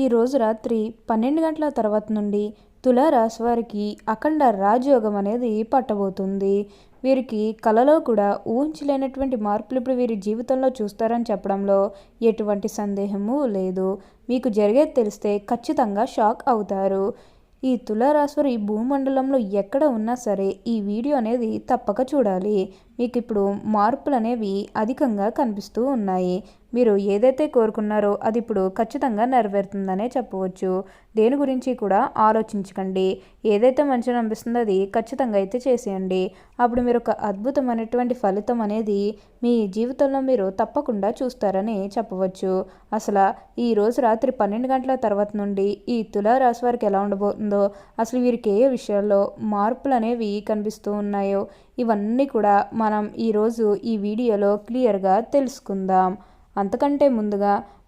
ఈరోజు రాత్రి పన్నెండు గంటల తర్వాత నుండి తులారాశి వారికి అఖండ రాజయోగం అనేది పట్టబోతుంది. వీరికి కలలో కూడా ఊహించలేనటువంటి మార్పులు ఇప్పుడు వీరి జీవితంలో చూస్తారని చెప్పడంలో ఎటువంటి సందేహము లేదు. మీకు జరిగేది తెలిస్తే ఖచ్చితంగా షాక్ అవుతారు. ఈ తులారాశి ఈ భూమండలంలో ఎక్కడ ఉన్నా సరే ఈ వీడియో అనేది తప్పక చూడాలి. మీకు ఇప్పుడు మార్పులు అనేవి అధికంగా కనిపిస్తూ ఉన్నాయి. మీరు ఏదైతే కోరుకున్నారో అది ఇప్పుడు ఖచ్చితంగా నెరవేరుతుందనే చెప్పవచ్చు. దేని గురించి కూడా ఆలోచించకండి. ఏదైతే మంచిగా అనిపిస్తుందో అది ఖచ్చితంగా అయితే చేసేయండి. అప్పుడు మీరు ఒక అద్భుతమైనటువంటి ఫలితం అనేది మీ జీవితంలో మీరు తప్పకుండా చూస్తారని చెప్పవచ్చు. అసలు ఈ రోజు రాత్రి పన్నెండు గంటల తర్వాత నుండి ఈ తులారాశి వారికి ఎలా ఉండబోతుందో అసలు వీరికి ఏ విషయాల్లో మార్పులు అనేవి కనిపిస్తూ ఉన్నాయో ఇవన్నీ కూడా మనం ఈరోజు ఈ వీడియోలో క్లియర్గా తెలుసుకుందాం. అంతకంటే ముందుగా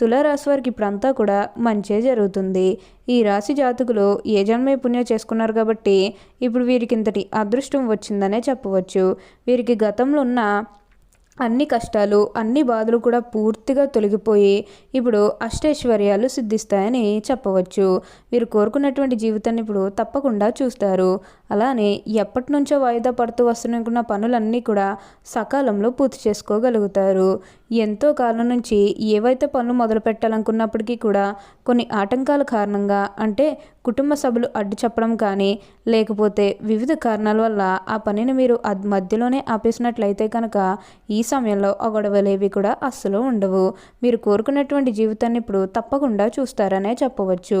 తులారాశి వారికి ఇప్పుడంతా కూడా మంచే జరుగుతుంది. ఈ రాశి జాతకులు ఏ జన్మే పుణ్యం చేసుకున్నారు కాబట్టి ఇప్పుడు వీరికి ఇంతటి అదృష్టం వచ్చిందనే చెప్పవచ్చు. వీరికి గతంలో ఉన్న అన్ని కష్టాలు అన్ని బాధలు కూడా పూర్తిగా తొలగిపోయి ఇప్పుడు అష్టైశ్వర్యాలు సిద్ధిస్తాయని చెప్పవచ్చు. వీరు కోరుకున్నటువంటి జీవితాన్ని ఇప్పుడు తప్పకుండా చూస్తారు. అలానే ఎప్పటి నుంచో వాయిదా పడుతూ వస్తున్న పనులన్నీ కూడా సకాలంలో పూర్తి చేసుకోగలుగుతారు. ఎంతో కాలం నుంచి ఏవైతే పనులు మొదలు పెట్టాలనుకున్నప్పటికీ కూడా కొన్ని ఆటంకాల కారణంగా అంటే కుటుంబ సభ్యులు అడ్డు చెప్పడం కానీ లేకపోతే వివిధ కారణాల వల్ల ఆ పనిని మీరు మధ్యలోనే ఆపేసినట్లయితే కనుక ఈ సమయంలో ఆ గొడవలేవి కూడా అస్సలు ఉండవు. మీరు కోరుకున్నటువంటి జీవితాన్ని ఇప్పుడు తప్పకుండా చూస్తారనే చెప్పవచ్చు.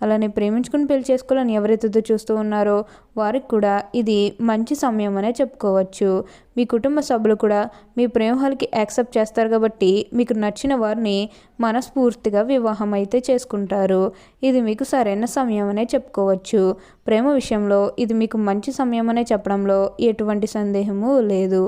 అలానే ప్రేమించుకుని పెళ్ళి చేసుకోవాలని ఎవరైతే చూస్తూ ఉన్నారో వారికి కూడా ఇది మంచి సమయం అనే చెప్పుకోవచ్చు. మీ కుటుంబ సభ్యులు కూడా మీ ప్రేమహాలకి యాక్సెప్ట్ చేస్తారు కాబట్టి మీకు నచ్చిన వారిని మనస్ఫూర్తిగా వివాహం అయితే చేసుకుంటారు. ఇది మీకు సరైన సమయం అనే చెప్పుకోవచ్చు. ప్రేమ విషయంలో ఇది మీకు మంచి సమయం అనే చెప్పడంలో ఎటువంటి సందేహము లేదు.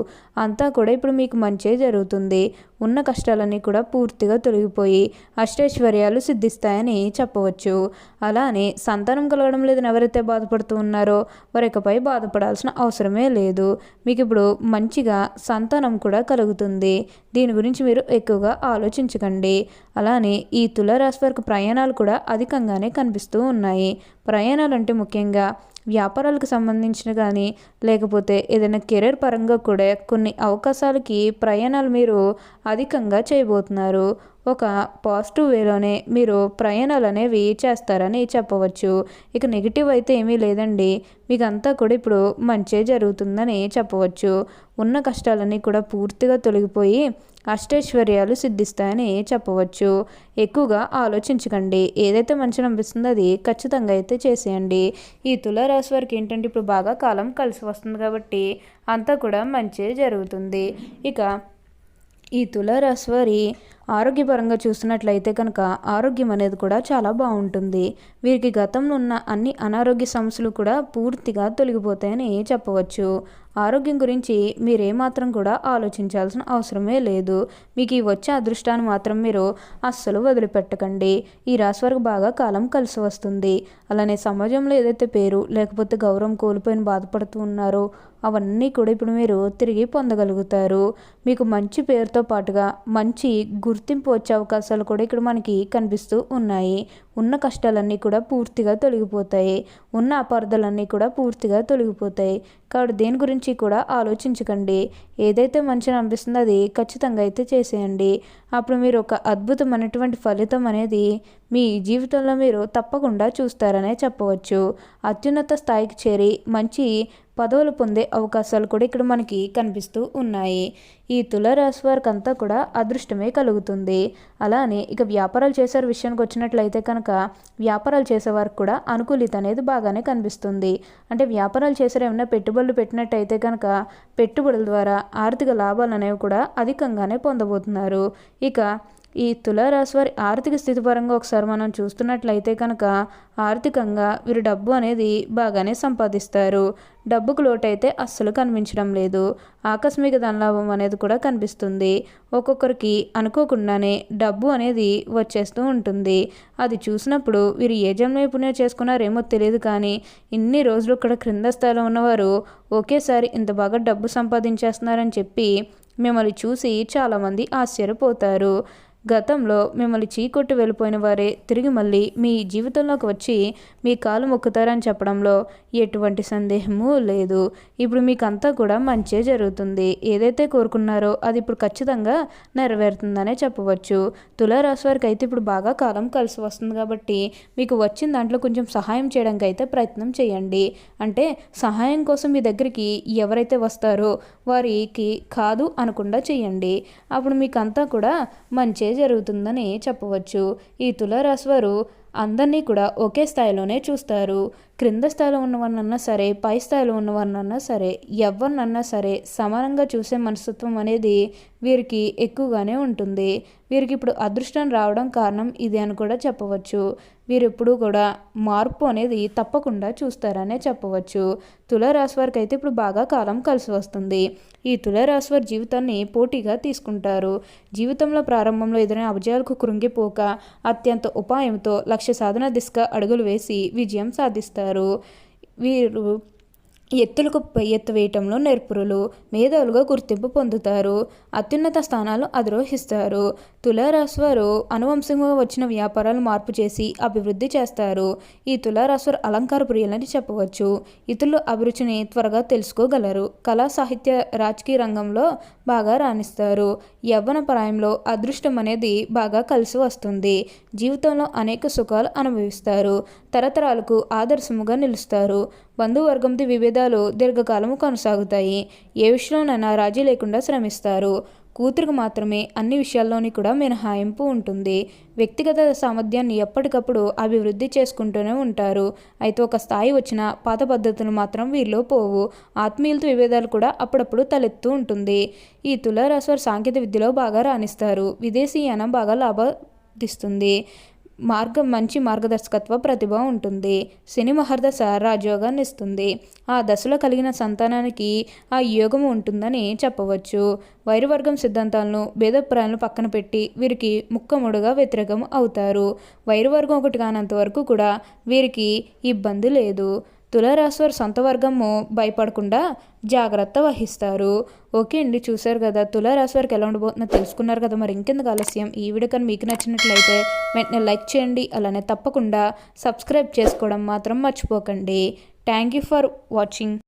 అంతా కూడా ఇప్పుడు మీకు మంచే జరుగుతుంది. ఉన్న కష్టాలన్నీ కూడా పూర్తిగా తొలగిపోయి అష్టైశ్వర్యాలు సిద్ధిస్తాయని చెప్పవచ్చు. అలానే సంతానం కలగడం లేదని ఎవరైతే బాధపడుతూ ఉన్నారో వారికపై బాధపడాల్సిన అవసరమే లేదు. మీకు ఇప్పుడు మంచిగా సంతానం కూడా కలుగుతుంది. దీని గురించి మీరు ఎక్కువగా ఆలోచించకండి. అలానే ఈ తులారాశి వరకు ప్రయాణాలు కూడా అధికంగానే కనిపిస్తూ ఉన్నాయి. ప్రయాణాలు అంటే ముఖ్యంగా వ్యాపారాలకు సంబంధించిన కానీ లేకపోతే ఏదైనా కెరీర్ పరంగా కూడా కొన్ని అవకాశాలకి ప్రయాణాలు మీరు అధికంగా చేయబోతున్నారు. ఒక పాజిటివ్ వేలోనే మీరు ప్రయాణాలు అనేవి చేస్తారని చెప్పవచ్చు. ఇక నెగిటివ్ అయితే ఏమీ లేదండి. మీకు అంతా కూడా ఇప్పుడు మంచే జరుగుతుందని చెప్పవచ్చు. ఉన్న కష్టాలన్నీ కూడా పూర్తిగా తొలగిపోయి అష్టైశ్వర్యాలు సిద్ధిస్తాయని చెప్పవచ్చు. ఎక్కువగా ఆలోచించకండి. ఏదైతే మంచి అనిపిస్తుందో అది ఖచ్చితంగా అయితే చేసేయండి. ఈ తులారాశి వారికి ఏంటంటే ఇప్పుడు బాగా కాలం కలిసి వస్తుంది కాబట్టి అంతా కూడా మంచి జరుగుతుంది. ఇక ఈ తులారాశి వారి ఆరోగ్యపరంగా చూసినట్లయితే కనుక ఆరోగ్యం అనేది కూడా చాలా బాగుంటుంది. వీరికి గతంలో ఉన్న అన్ని అనారోగ్య సమస్యలు కూడా పూర్తిగా తొలగిపోతాయని చెప్పవచ్చు. ఆరోగ్యం గురించి మీరేమాత్రం కూడా ఆలోచించాల్సిన అవసరమే లేదు. మీకు ఈ వచ్చే అదృష్టాన్ని మాత్రం మీరు అస్సలు వదిలిపెట్టకండి. ఈ రాశి వరకు బాగా కాలం కలిసి వస్తుంది. అలానే సమాజంలో ఏదైతే పేరు లేకపోతే గౌరవం కోల్పోయిన బాధపడుతూ ఉన్నారో అవన్నీ కూడా ఇప్పుడు మీరు తిరిగి పొందగలుగుతారు. మీకు మంచి పేరుతో పాటుగా మంచి గుర్తింపు వచ్చే అవకాశాలు కూడా ఇక్కడ మనకి కనిపిస్తూ ఉన్నాయి. ఉన్న కష్టాలన్నీ కూడా పూర్తిగా తొలగిపోతాయి. ఉన్న అపార్థాలన్నీ కూడా పూర్తిగా తొలగిపోతాయి. కాబట్టి దేని గురించి కూడా ఆలోచించకండి. ఏదైతే మంచిగా అనిపిస్తుందో అది ఖచ్చితంగా అయితే చేసేయండి. అప్పుడు మీరు ఒక అద్భుతమైనటువంటి ఫలితం అనేది మీ జీవితంలో మీరు తప్పకుండా చూస్తారనే చెప్పవచ్చు. అత్యున్నత స్థాయికి చేరి మంచి పదవులు పొందే అవకాశాలు కూడా ఇక్కడ మనకి కనిపిస్తూ ఉన్నాయి. ఈ తులారాశి వారికి అంతా కూడా అదృష్టమే కలుగుతుంది. అలానే ఇక వ్యాపారాలు చేసే విషయానికి వచ్చినట్లయితే కనుక వ్యాపారాలు చేసేవారికి కూడా అనుకూలిత అనేది బాగానే కనిపిస్తుంది. అంటే వ్యాపారాలు చేసే ఏమైనా పెట్టుబడులు పెట్టినట్టయితే కనుక పెట్టుబడుల ద్వారా ఆర్థిక లాభాలు అనేవి కూడా అధికంగానే పొందబోతున్నారు. ఇక ఈ తులారాశి వారి ఆర్థిక స్థితి పరంగా ఒకసారి మనం చూస్తున్నట్లయితే కనుక ఆర్థికంగా వీరు డబ్బు అనేది బాగానే సంపాదిస్తారు. డబ్బుకు లోటైతే అస్సలు కనిపించడం లేదు. ఆకస్మిక ధనలాభం అనేది కూడా కనిపిస్తుంది. ఒక్కొక్కరికి అనుకోకుండానే డబ్బు అనేది వచ్చేస్తూ ఉంటుంది. అది చూసినప్పుడు వీరు ఏ జన్మైపుణ్యం చేసుకున్నారేమో తెలియదు కానీ ఇన్ని రోజులు ఇక్కడ క్రింద స్థాయిలో ఉన్నవారు ఒకేసారి ఇంత బాగా డబ్బు సంపాదించేస్తున్నారని చెప్పి మిమ్మల్ని చూసి చాలామంది ఆశ్చర్యపోతారు. గతంలో మిమ్మల్ని చీకొట్టి వెళ్ళిపోయిన వారే తిరిగి మళ్ళీ మీ జీవితంలోకి వచ్చి మీ కాలు మొక్కుతారని చెప్పడంలో ఎటువంటి సందేహము లేదు. ఇప్పుడు మీకు అంతా కూడా మంచే జరుగుతుంది. ఏదైతే కోరుకున్నారో అది ఇప్పుడు ఖచ్చితంగా నెరవేరుతుందనే చెప్పవచ్చు. తులారాశి వారికి అయితే ఇప్పుడు బాగా కాలం కలిసి వస్తుంది కాబట్టి మీకు వచ్చిన దాంట్లో కొంచెం సహాయం చేయడానికి అయితే ప్రయత్నం చేయండి. అంటే సహాయం కోసం మీ దగ్గరికి ఎవరైతే వస్తారో వారికి కాదు అనకుండా చేయండి. అప్పుడు మీకు అంతా కూడా మంచే జరుగుతుందని చెప్పవచ్చు. ఈ తులారాశి వారు అందరినీ కూడా ఒకే స్థాయిలోనే చూస్తారు. క్రింద స్థాయిలో ఉన్నవారినన్నా సరే పై స్థాయిలో ఉన్నవారినన్నా సరే ఎవరినన్నా సరే సమానంగా చూసే మనస్తత్వం అనేది వీరికి ఎక్కువగానే ఉంటుంది. వీరికి ఇప్పుడు అదృష్టం రావడం కారణం ఇది అని కూడా చెప్పవచ్చు. వీరు ఎప్పుడూ కూడా మార్పు అనేది తప్పకుండా చూస్తారనే చెప్పవచ్చు. తులారాశి వారికి అయితే ఇప్పుడు బాగా కాలం కలిసి వస్తుంది. ఈ తులారాశి వారి జీవితాన్ని పోటీగా తీసుకుంటారు. జీవితంలో ప్రారంభంలో ఎదురైన అభిజయాలకు కృంగిపోక అత్యంత ఉపాయంతో లక్ష్య సాధన దిశగా అడుగులు వేసి విజయం సాధిస్తారు. వీరు ఎత్తులకు ఎత్తు వేయటంలో నేర్పురులు మేధావులుగా గుర్తింపు పొందుతారు. అత్యున్నత స్థానాలు అధిరోహిస్తారు. తులారాశి వారు అనువంశంగా వచ్చిన వ్యాపారాలు మార్పు చేసి అభివృద్ధి చేస్తారు. ఈ తులారాశి వారు అలంకార ప్రియులని చెప్పవచ్చు. ఇతరుల అభిరుచిని త్వరగా తెలుసుకోగలరు. కళా సాహిత్య రాజకీయ రంగంలో బాగా రాణిస్తారు. యవ్వన ప్రాయంలో అదృష్టం అనేది బాగా కలిసి వస్తుంది. జీవితంలో అనేక సుఖాలు అనుభవిస్తారు. తరతరాలకు ఆదర్శముగా నిలుస్తారు. బంధువర్గంతో విభేదాలు దీర్ఘకాలము కొనసాగుతాయి. ఏ విషయంలోనైనా రాజీ లేకుండా శ్రమిస్తారు. కూతురుకు మాత్రమే అన్ని విషయాల్లోని కూడా మినహాయింపు ఉంటుంది. వ్యక్తిగత సామర్థ్యాన్ని ఎప్పటికప్పుడు అభివృద్ధి చేసుకుంటూనే ఉంటారు. అయితే ఒక స్థాయి వచ్చిన పాత పద్ధతులు మాత్రం వీరిలో పోవు. ఆత్మీయులతో విభేదాలు కూడా అప్పుడప్పుడు తలెత్తూ ఉంటుంది. ఈ తులారాశి సాంకేతిక విద్యలో బాగా రాణిస్తారు. విదేశీయానం బాగా లాభదిస్తుంది మార్గం మంచి మార్గదర్శకత్వ ప్రతిభ ఉంటుంది. శని మహర్దశ రాజయోగాన్ని ఇస్తుంది. ఆ దశలో కలిగిన సంతానానికి ఆ యోగం ఉంటుందని చెప్పవచ్చు. వైరవర్గం సిద్ధాంతాలను భేదప్రాయాలను పక్కన పెట్టి వీరికి ముక్కముడుగా వ్యతిరేకం అవుతారు. వైరవర్గం ఒకటి కానంత వరకు కూడా వీరికి ఇబ్బంది లేదు. తులారాశివారు సొంత వర్గము భయపడకుండా జాగ్రత్త వహిస్తారు. ఓకే అండి చూసారు కదా తులారాశి వారికి ఎలా ఉండబోతుందో తెలుసుకున్నారు కదా. మరి ఇంకెందుకు ఆలస్యం? ఈ వీడియో కానీ మీకు నచ్చినట్లయితే వెంటనే లైక్ చేయండి అలానే తప్పకుండా సబ్స్క్రైబ్ చేసుకోవడం మాత్రం మర్చిపోకండి. Thank you for watching.